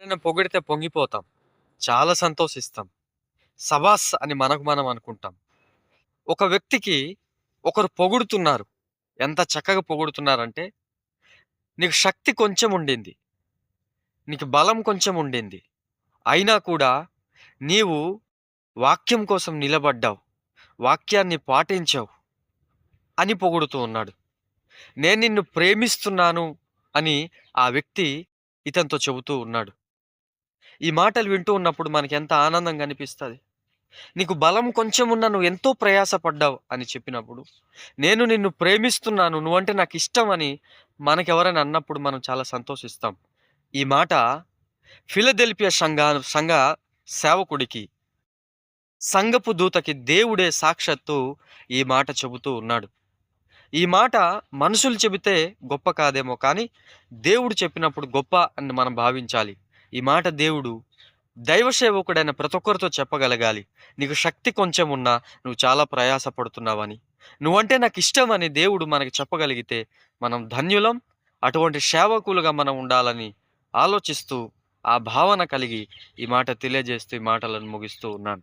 ఎవరైనా పొగిడితే పొంగిపోతాం. చాలా సంతోషిస్తాం. సబాస్! అని మనకు మనం అనుకుంటాం. ఒక వ్యక్తికి ఒకరు పొగుడుతున్నారు. ఎంత చక్కగా పొగుడుతున్నారంటే, నీకు శక్తి కొంచెం ఉండింది. నీకు బలం కొంచెం ఉండింది. అయినా కూడా నీవు వాక్యం కోసం నిలబడ్డావు. వాక్యాన్ని పాటించావు. అని పొగుడుతూ ఉన్నాడు. నేను నిన్ను ప్రేమిస్తున్నాను అని ఆ వ్యక్తి ఇతనితో చెబుతూ ఉన్నాడు. ఈ మాటలు వింటూ ఉన్నప్పుడు మనకెంత ఆనందంగా అనిపిస్తది. నీకు బలం కొంచెం ఉన్నా నువ్వు ఎంతో ప్రయాసపడ్డావు అని చెప్పినప్పుడు, నేను నిన్ను ప్రేమిస్తున్నాను. నువ్వంటే నాకు ఇష్టం అని మనకెవరైనా అన్నప్పుడు మనం చాలా సంతోషిస్తాం. ఈ మాట ఫిలదెల్పియా సంఘ సంఘ సేవకుడికి, సంఘపు దూతకి దేవుడే సాక్షాత్తు ఈ మాట చెబుతూ ఉన్నాడు. ఈ మాట మనుషులు చెబితే గొప్ప కాదేమో కానీ, దేవుడు చెప్పినప్పుడు గొప్ప అని మనం భావించాలి. ఈ మాట దేవుడు దైవ సేవకుడైన ప్రతి ఒక్కరితో చెప్పగలగాలి. నీకు శక్తి కొంచెం ఉన్నా నువ్వు చాలా ప్రయాసపడుతున్నావని నువ్వంటే నాకు ఇష్టం అని దేవుడు మనకి చెప్పగలిగితే మనం ధన్యులం. అటువంటి సేవకులుగా మనం ఉండాలని ఆలోచిస్తూ, ఆ భావన కలిగి ఈ మాట తెలియజేస్తూ ఈ మాటలను ముగిస్తూ ఉన్నాను.